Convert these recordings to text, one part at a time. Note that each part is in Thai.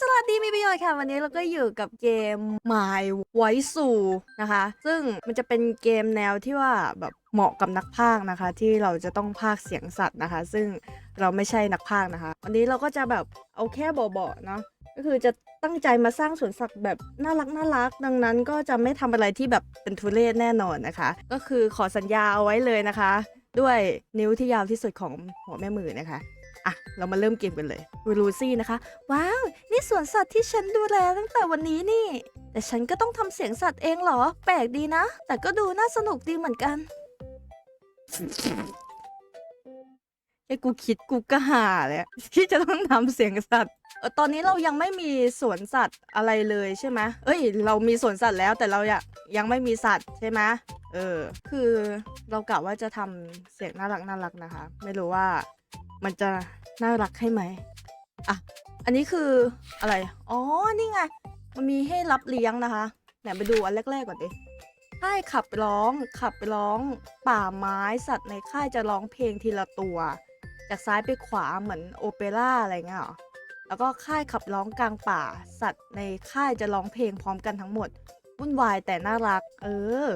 สวัสดีมีประโยชน์ค่ะ วันนี้เราก็อยู่กับเกม My Voice s o นะคะ ซึ่งมันจะเป็นเกมแนวที่ว่าแบบเหมาะกับนักพากย์นะคะ ที่เราจะต้องพากเสียงสัตว์นะคะ ซึ่งเราไม่ใช่นักพากย์นะคะ วันนี้เราก็จะแบบเอาแค่เบาๆเนาะก็คือจะตั้งใจมาสร้างสวนสัตว์แบบน่ารักน่ารัก ดังนั้นก็จะไม่ทำอะไรที่แบบเป็นทุเรศแน่นอนนะคะ ก็คือขอสัญญาเอาไว้เลยนะคะ ด้วยนิ้วที่ยาวที่สุดของหัวแม่มือนะคะ อะ เรามาเริ่มเกมกันเลยลูซี่นะคะ ว้าว นี่สวนสัตว์ที่ฉันดูแลตั้งแต่วันนี้นี่ แต่ฉันก็ต้องทำเสียงสัตว์เองเหรอ แปลกดีนะ แต่ก็ดูน่าสนุกดีเหมือนกันไอ้กูคิดกูก็หาเลยที่จะต้องทำเสียงสัตว์เออตอนนี้เรายังไม่มีสวนสัตว์อะไรเลยใช่ไหมเอ้ย เรามีสวนสัตว์แล้วแต่เรายังยังไม่มีสัตว์ใช่ไหมเออ คือเรากะว่าจะทำเสียงน่ารักน่ารักนะคะ ไม่รู้ว่ามันจะ น่ารักให้ไหมอะ อันนี้คืออะไร อ๋อ นี่ไง มันมีให้รับเลี้ยงนะคะไหนไปดูอันแรกๆก่อนดิค่ายขับร้องขับร้องป่าไม้สัตว์ในค่ายจะร้องเพลงทีละตัว จากซ้ายไปขวาเหมือนโอเปร่าอะไรเงี้ยหรอแล้วก็ค่ายขับร้องกลางป่า สัตว์ในค่ายจะร้องเพลงพร้อมกันทั้งหมดวุ่นวายแต่น่ารัก เออ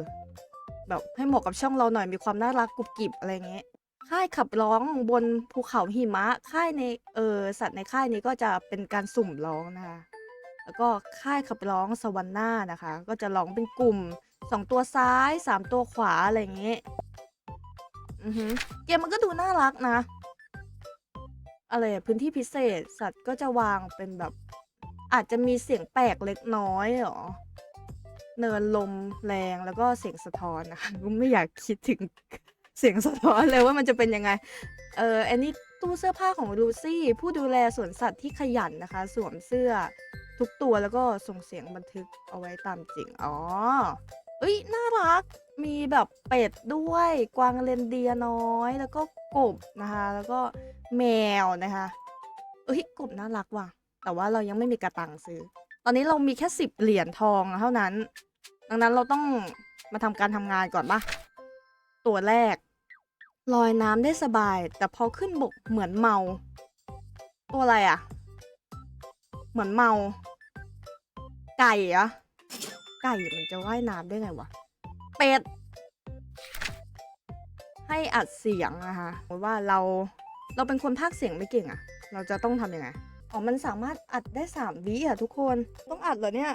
แบบให้เหมาะกับช่องเราหน่อยมีความน่ารักกรุบกริบอะไรเงี้ย ค่ายขับร้องบนภูเขาหิมะ ค่ายในเออสัตว์ในค่ายนี้ก็จะเป็นการสุ่มร้องนะคะ แล้วก็ค่ายขับร้องสวรรค์หน้านะคะ ก็จะร้องเป็นกลุ่มสองตัวซ้ายสามตัวขวาอะไรอย่างเงี้ยอือหือเกมมันก็ดูน่ารักนะ อะไรพื้นที่พิเศษสัตว์ก็จะวางเป็นแบบ อาจจะมีเสียงแปลกเล็กน้อยหรอเนินลมแรงแล้วก็เสียงสะท้อนนะคะก็ไม่อยากคิดถึง เสียงสะท้อนเลยว่ามันจะเป็นยังไง เอออันนี้ตู้เสื้อผ้าของลูซี่ ผู้ดูแลสวนสัตว์ที่ขยันนะคะ สวมเสื้อทุกตัวแล้วก็ส่งเสียงบันทึกเอาไว้ตามจริง อ๋อ เอ้ย น่ารัก มีแบบเป็ดด้วย กวางเรนเดียร์น้อย แล้วก็กบนะคะ แล้วก็แมวนะคะ เอ้ย กบน่ารักว่ะ แต่ว่าเรายังไม่มีกระตังซื้อ ตอนนี้เรามีแค่สิบเหรียญทองเท่านั้น ดังนั้นเราต้องมาทำการทำงานก่อนปะตัวแรก ลอยน้ำได้สบาย แต่พอขึ้นบกเหมือนเมา ตัวอะไรอะ่ะ เหมือนเมา ไก่เหรอะไก่มันจะว่ายน้ำได้ไงวะ เป็ด ให้อัดเสียงนะคะสมมติว่าเราเราเป็นคนพากเสียงไม่เก่งอะเราจะต้องทำยังไงอ๋อ มันสามารถอัดได้สามวิอะทุกคน ต้องอัดเหรอเนี่ย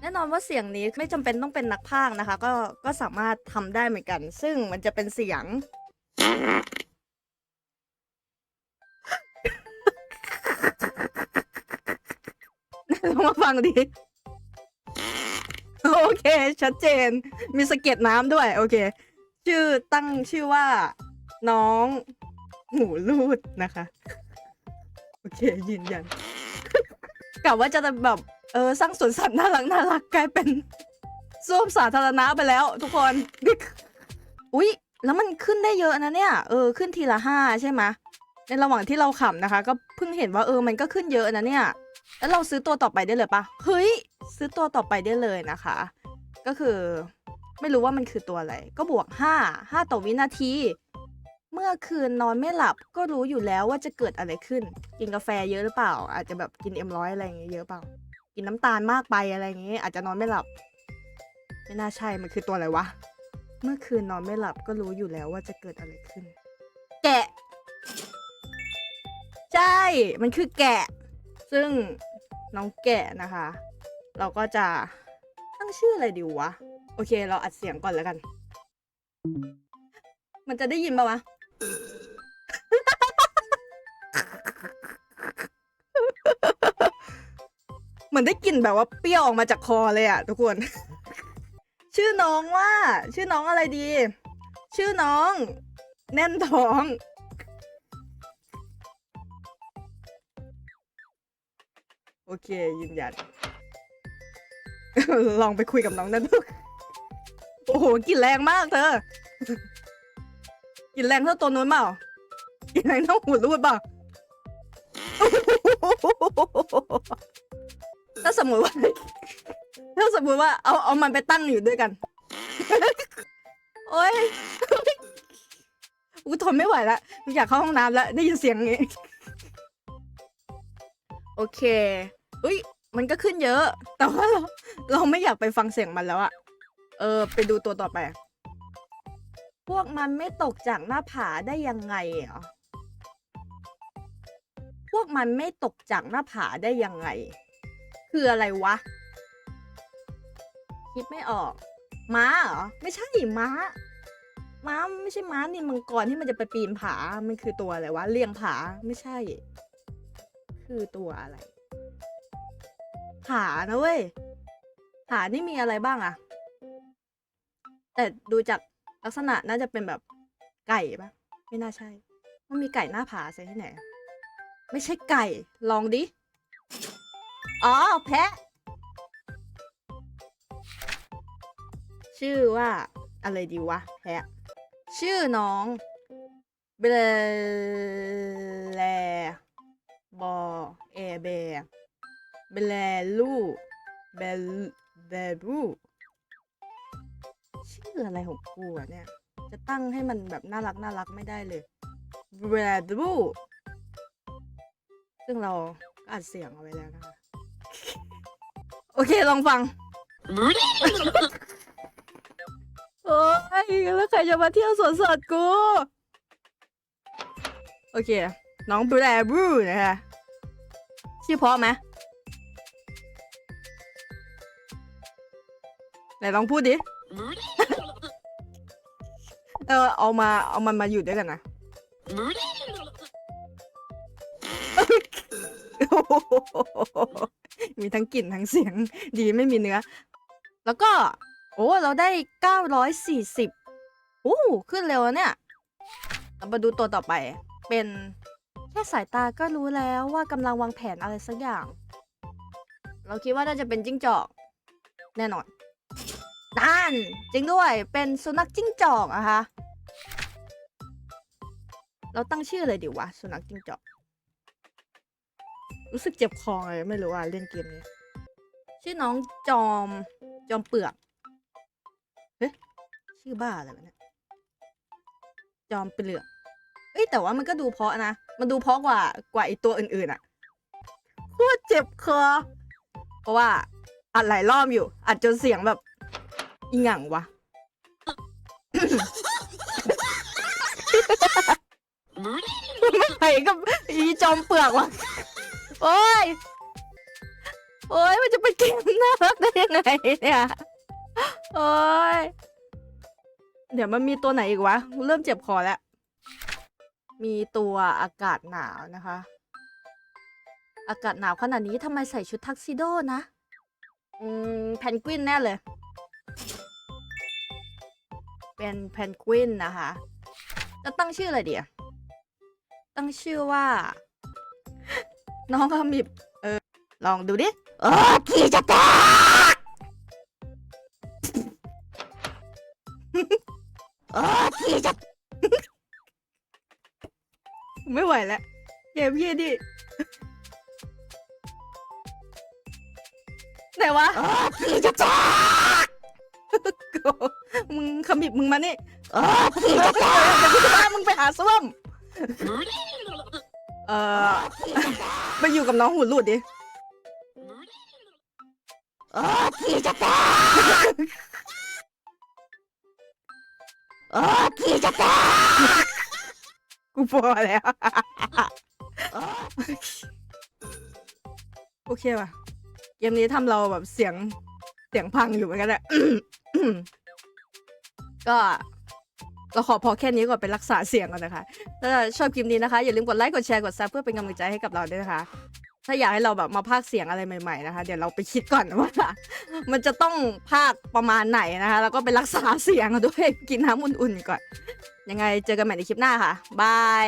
แน่นอนว่าเสียงนี้ไม่จำเป็นต้องเป็นนักพากนะคะ ก็ ก็สามารถทำได้เหมือนกัน ซึ่งมันจะเป็นเสียง ลองมาฟังดิ โอเค ชัดเจน มีสะเก็ดน้ำด้วย โอเค ชื่อตั้งชื่อว่า น้อง หมูรูดนะคะ โอเค ยืนยันกะว่าจะแบบ เออ สร้างสวนสัตว์น่ารักน่ารักกลายเป็นส้วมสาธารณะไปแล้ว ทุกคน อุ๊ย แล้วมันขึ้นได้เยอะนะเนี่ย เออขึ้นทีละห้าใช่ไหมในระหว่างที่เราขำนะคะ ก็เพิ่งเห็นว่าเออมันก็ขึ้นเยอะนะเนี่ย แล้วเราซื้อตัวต่อไปได้เลยปะเฮ้ย ซื้อตัวต่อไปได้เลยนะคะ ก็คือ ไม่รู้ว่ามันคือตัวอะไร ก็บวกห้าห้าต่อวินาที เมื่อคืนนอนไม่หลับก็รู้อยู่แล้วว่าจะเกิดอะไรขึ้น กินกาแฟเยอะหรือเปล่า อาจจะแบบกินเอ็มร้อยอะไรอย่างเงี้ยเยอะเปล่า กินน้ำตาลมากไปอะไรอย่างเงี้ยอาจจะนอนไม่หลับ ไม่น่าใช่มันคือตัวอะไรวะ เมื่อคืนนอนไม่หลับก็รู้อยู่แล้วว่าจะเกิดอะไรขึ้น แกะ ใช่ มันคือแกะ ซึ่งน้องแกะนะคะ เราก็จะตั้งชื่ออะไรดีวะ โอเค เราอัดเสียงก่อนแล้วกัน มันจะได้ยินปะวะเหมือนได้กลิ่นแบบว่าเปรี้ยวออกมาจากคอเลยอะทุกคน ชื่อน้องว่า ชื่อน้องอะไรดี ชื่อน้อง แน่นท้อง โอเคยืนยัน ลองไปคุยกับน้องนั่นดูโอ้โหกลินแรงมากเธอกลินแรงเท่าตัวนู้นเปล่ากลินแรงเท่าหูรูดเปล่าถ้าสมมติว่า สมมติว่าเอาเอามันไปตั้งอยู่ด้วยกัน โอ๊ยกูทนไม่ไหวล้วอยากเข้าห้องน้ำแล้วได้ยินเสียงอย่างงี้ โอเคอุ้ยมันก็ขึ้นเยอะ แต่ว่าเราเราไม่อยากไปฟังเสียงมันแล้วอะเออ ไปดูตัวต่อไป พวกมันไม่ตกจากหน้าผาได้ยังไงเหรอพวกมันไม่ตกจากหน้าผาได้ยังไง คืออะไรวะ คิดไม่ออก ม้าเหรอ ไม่ใช่ม้า ม้าไม่ใช่ม้านินมังกรที่มันจะไปปีนผา มันคือตัวอะไรวะเลียงผา ไม่ใช่ คือตัวอะไร ผานะเว้ย ผานี่มีอะไรบ้างอะ แต่ดูจากลักษณะน่าจะเป็นแบบไก่ปะไม่น่าใช่ มันมีไก่หน้าผาใส่ที่ไหน ไม่ใช่ไก่ ลองดิ อ๋อ แพะ ชื่อว่าอะไรดีวะแพะชื่อน้องเบลแลบอเอเบเบลลูเบลเบลูชื่ออะไรของกูอะเนี่ย จะตั้งให้มันแบบน่ารักน่ารักไม่ได้เลยเบลลูซึ่งเราก็อัดเสียงเอาไว้แล้วนะคะ โอเค ลองฟัง โอ้ยแล้วใครจะมาเที่ยวสวนสัตว์กู โอเค น้องบลูบลูนะคะชื่อเพราะไหมไหนลองพูดดิ เออเอามาเอามันมาอยู่ด้วยกันนะมีทั้งกลิ่นทั้งเสียงดีไม่มีเนื้อ แล้วก็ โอ้ เราได้เก้าร้อยสี่สิบโอ้ขึ้นเร็วเนี่ยเรามาดูตัวต่อไป เป็นแค่สายตาก็รู้แล้วว่ากำลังวางแผนอะไรสักอย่าง เราคิดว่าน่าจะเป็นจิ้งจอก แน่นอนนั่นจริงด้วย เป็นสุนัขจิ้งจอกอะคะเราตั้งชื่อเลยดีวะ สุนัขจิ้งจอก รู้สึกเจ็บคอเลยไม่รู้ว่าเล่นเกมนี้ ชื่อน้องจอมจอมเปลือก ชื่อบ้าอะไรวะเนี่ยจอมเปลือกเอ้ยแต่ว่ามันก็ดูเพาะนะ มันดูเพาะกว่ากว่าไอตัวอื่นๆอะโคตรเจ็บคอ เพราะว่าอัดหลายรอบอยู่ อัดจนเสียงแบบอีหงังวะ ไม่ไหวกับอีจอมเปลือกวะโอ้ย โอ้ยมันจะไปเกมน่ารักได้ยังไงเนี่ย โอ้ย เดี๋ยวมันมีตัวไหนอีกวะ เริ่มเจ็บคอแล้ว มีตัวอากาศหนาวนะคะ อากาศหนาวขนาดนี้ทำไมใส่ชุดทักซิโดนะ อืมแพนกวินแน่เลย เป็นแพนกวินนะคะ จะตั้งชื่ออะไรดีอะตั้งชื่อว่า น้องขมิบเออ ลองดูดิ โอ้ขี้จะแตก โอ้ขี้จะไม่ไหวแล้วเกมพี่ดิไหนวะขี้จะแตกมึงขมิบมึงมานี่ขี้จะแตกเดี๋ยวกูจะพามึงไปหาส้วมเออไปอยู่กับน้องหูหลุดดิขี้จะแตกขี้จะแตกกูพอแล้ว โอเคป่ะ เกมนี้ทำเราแบบเสียงเสียงพังอยู่เหมือนกันแหละ ก็เราขอพอแค่นี้ก่อนไปรักษาเสียงก่อนนะคะ ถ้าชอบคลิปนี้นะคะ อย่าลืมกดไลค์ กดแชร์ กดซับเพื่อเป็นกำลังใจให้กับเราด้วยนะคะ ถ้าอยากให้เราแบบมาพากเสียงอะไรใหม่ๆนะคะ เดี๋ยวเราไปคิดก่อนว่า มันจะต้องพากประมาณไหนนะคะ แล้วก็ไปรักษาเสียงด้วยกินน้ำอุ่นๆก่อน ยังไงเจอกันใหม่ในคลิปหน้าค่ะ บาย